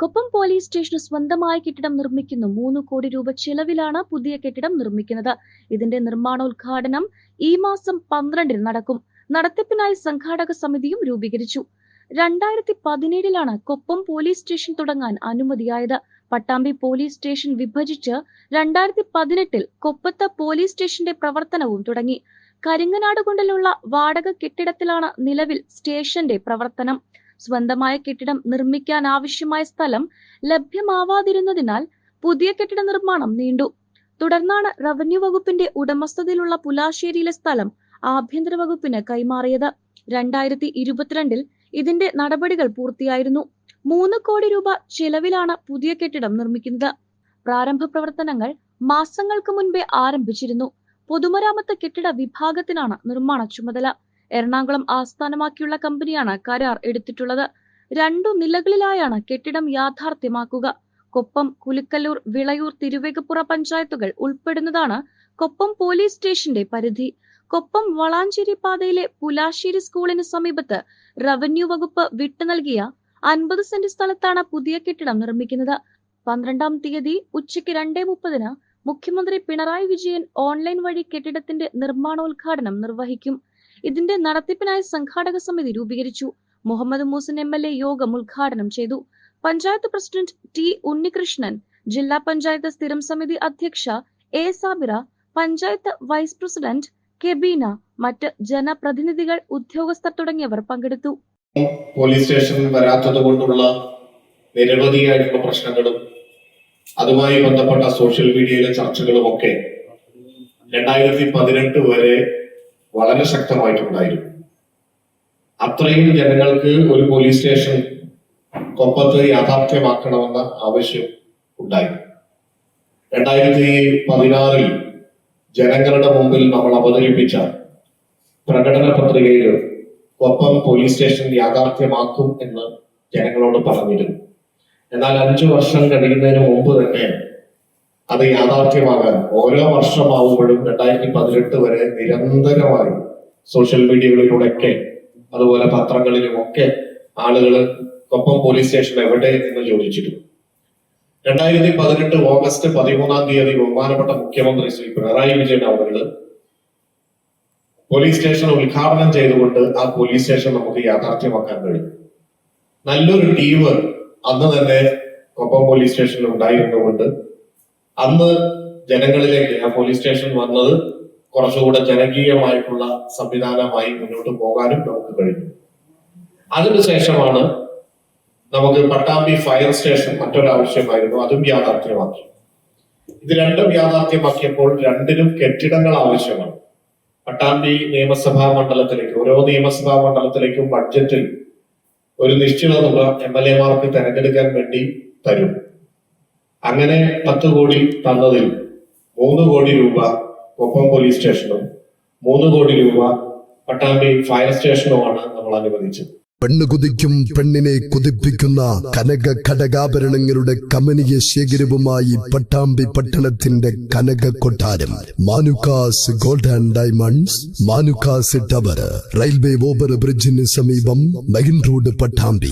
Koppam police സ്റ്റേഷന് സ്വന്തമായ കെട്ടിടം നിർമ്മിക്കുന്നു. മൂന്ന് കോടി രൂപ ചെലവിലാണ് പുതിയ കെട്ടിടം നിർമ്മിക്കുന്നത്. ഇതിന്റെ നിർമ്മാണോദ്ഘാടനം ഈ മാസം പന്ത്രണ്ടിന് നടക്കും. നടത്തിപ്പിനായി സംഘാടക സമിതിയും രൂപീകരിച്ചു. രണ്ടായിരത്തി പതിനേഴിലാണ് കൊപ്പം പോലീസ് സ്റ്റേഷൻ തുടങ്ങാൻ അനുമതിയായത്. പട്ടാമ്പി പോലീസ് സ്റ്റേഷൻ വിഭജിച്ച് രണ്ടായിരത്തി പതിനെട്ടിൽ കൊപ്പത്ത് പോലീസ് സ്റ്റേഷന്റെ പ്രവർത്തനവും തുടങ്ങി. കരിങ്ങനാട് കൊണ്ടിലുള്ള വാടക കെട്ടിടത്തിലാണ് നിലവിൽ സ്റ്റേഷന്റെ പ്രവർത്തനം. സ്വന്തമായ കെട്ടിടം നിർമ്മിക്കാൻ ആവശ്യമായ സ്ഥലം ലഭ്യമാവാതിരുന്നതിനാൽ പുതിയ കെട്ടിട നിർമ്മാണം നീണ്ടു. തുടർന്നാണ് റവന്യൂ വകുപ്പിന്റെ ഉടമസ്ഥതയിലുള്ള പുലാശ്ശേരിയിലെ സ്ഥലം ആഭ്യന്തര വകുപ്പിന് കൈമാറിയത്. രണ്ടായിരത്തി ഇരുപത്തിരണ്ടിൽ ഇതിന്റെ നടപടികൾ പൂർത്തിയായിരുന്നു. മൂന്ന് കോടി രൂപ ചെലവിലാണ് പുതിയ കെട്ടിടം നിർമ്മിക്കുന്നത്. പ്രാരംഭ പ്രവർത്തനങ്ങൾ മാസങ്ങൾക്ക് മുൻപേ ആരംഭിച്ചിരുന്നു. പൊതുമരാമത്ത് കെട്ടിട വിഭാഗത്തിനാണ് നിർമ്മാണ ചുമതല. എറണാകുളം ആസ്ഥാനമാക്കിയുള്ള കമ്പനിയാണ് കരാർ എടുത്തിട്ടുള്ളത്. രണ്ടു നിലകളിലായാണ് കെട്ടിടം യാഥാർത്ഥ്യമാക്കുക. കൊപ്പം കുലിക്കല്ലൂർ വിളയൂർ തിരുവേഗപ്പുറ പഞ്ചായത്തുകൾ ഉൾപ്പെടുന്നതാണ് കൊപ്പം പോലീസ് സ്റ്റേഷന്റെ പരിധി. കൊപ്പം വളാഞ്ചേരി പാതയിലെ പുലാശ്ശേരി സ്കൂളിന് സമീപത്ത് റവന്യൂ വകുപ്പ് വിട്ടു നൽകിയ അൻപത് സെന്റ് സ്ഥലത്താണ് പുതിയ കെട്ടിടം നിർമ്മിക്കുന്നത്. പന്ത്രണ്ടാം തീയതി ഉച്ചയ്ക്ക് രണ്ടേ മുപ്പതിന് മുഖ്യമന്ത്രി പിണറായി വിജയൻ ഓൺലൈൻ വഴി കെട്ടിടത്തിന്റെ നിർമ്മാണോദ്ഘാടനം നിർവഹിക്കും. ഇതിന്റെ നടത്തിപ്പിനായി സംഘാടക സമിതി രൂപീകരിച്ചു. Muhammad Moosan M L A യോഗം ഉദ്ഘാടനം ചെയ്തു. പഞ്ചായത്ത് പ്രസിഡന്റ് ടി ഉണ്ണികൃഷ്ണൻ ജില്ലാ പഞ്ചായത്ത് സ്ഥിരം സമിതി അധ്യക്ഷ A Sabira panchayat vice president Kebeena മറ്റ് ജനപ്രതിനിധികൾ ഉദ്യോഗസ്ഥർ തുടങ്ങിയവർ പങ്കെടുത്തു. പോലീസ് സ്റ്റേഷനിൽ വരാത്തത് കൊണ്ടുള്ള നിരവധിയായിട്ടുള്ള പ്രശ്നങ്ങളും അതുമായി ബന്ധപ്പെട്ട സോഷ്യൽ മീഡിയയിലെ ചർച്ചകളും ഒക്കെ രണ്ടായിരത്തി പതിനെട്ട് വരെ വളരെ ശക്തമായിട്ടുണ്ടായിരുന്നു. അത്രയും ജനങ്ങൾക്ക് ഒരു പോലീസ് സ്റ്റേഷൻ കൊപ്പത്ത് യാഥാർത്ഥ്യമാക്കണമെന്ന ആവശ്യം ഉണ്ടായി. രണ്ടായിരത്തി പതിനാറിൽ ജനങ്ങളുടെ മുമ്പിൽ നമ്മൾ അവതരിപ്പിച്ച പ്രകടന പത്രികയിൽ കൊപ്പം പോലീസ് സ്റ്റേഷൻ യാഥാർത്ഥ്യമാക്കും എന്ന് ജനങ്ങളോട് പറഞ്ഞിരുന്നു. എന്നാൽ അഞ്ചു വർഷം കഴിയുന്നതിന് മുമ്പ് തന്നെ അത് യാഥാർത്ഥ്യമാകാൻ ഓരോ വർഷമാവുമ്പോഴും രണ്ടായിരത്തി പതിനെട്ട് വരെ നിരന്തരമായി സോഷ്യൽ മീഡിയകളിലൂടെയൊക്കെ അതുപോലെ പത്രങ്ങളിലുമൊക്കെ ആളുകൾ കൊപ്പം പോലീസ് സ്റ്റേഷൻ എവിടെ എന്ന് ചോദിച്ചിരുന്നു. രണ്ടായിരത്തി പതിനെട്ട് ഓഗസ്റ്റ് പതിമൂന്നാം തീയതി ബഹുമാനപ്പെട്ട മുഖ്യമന്ത്രി ശ്രീ പിണറായി വിജയൻ അവരുടെ പോലീസ് സ്റ്റേഷൻ ഉദ്ഘാടനം ചെയ്തുകൊണ്ട് ആ പോലീസ് സ്റ്റേഷൻ നമുക്ക് യാഥാർത്ഥ്യമാക്കാൻ കഴിയും. നല്ലൊരു ടീം അന്ന് തന്നെ കൊപ്പം പോലീസ് സ്റ്റേഷനിൽ ഉണ്ടായിരുന്നുകൊണ്ട് അന്ന് ജനങ്ങളിലേക്ക് ആ പോലീസ് സ്റ്റേഷൻ വന്നത് കുറച്ചുകൂടെ ജനകീയമായിട്ടുള്ള സംവിധാനമായി മുന്നോട്ട് പോകാനും നമുക്ക് കഴിഞ്ഞു. അതിനുശേഷമാണ് നമുക്ക് പട്ടാമ്പി ഫയർ സ്റ്റേഷൻ മറ്റൊരാവശ്യമായിരുന്നു. അതും യാഥാർത്ഥ്യമാക്കി. ഇത് രണ്ടും യാഥാർത്ഥ്യമാക്കിയപ്പോൾ രണ്ടിനും കെട്ടിടങ്ങൾ ആവശ്യമാണ്. പട്ടാമ്പി നിയമസഭാ മണ്ഡലത്തിലേക്ക് ഓരോ നിയമസഭാ മണ്ഡലത്തിലേക്കും ബഡ്ജറ്റിൽ ഒരു നിശ്ചിത തുക എം എൽ എമാർക്ക് തെരഞ്ഞെടുക്കാൻ വേണ്ടി തരും. അങ്ങനെ പത്ത് കോടി തന്നതിൽ മൂന്ന് കോടി രൂപ കൊപ്പം പോലീസ് സ്റ്റേഷനും മൂന്ന് കോടി രൂപ പട്ടാമ്പി ഫയർ സ്റ്റേഷനുമാണ് നമ്മൾ അനുവദിച്ചത്. പെണ്ണ് കുതിക്കും പെണ്ണിനെ കുതിപ്പിക്കുന്ന കനക ഘടകാഭരണങ്ങളുടെ കമനീയ ശേഖരവുമായി പട്ടാമ്പി പട്ടണത്തിന്റെ കനക കൊട്ടാരം. Manukkas gold and diamonds Manukkas tower railway over ബ്രിഡ്ജിന് സമീപം മെയിൻ റോഡ് പട്ടാമ്പി.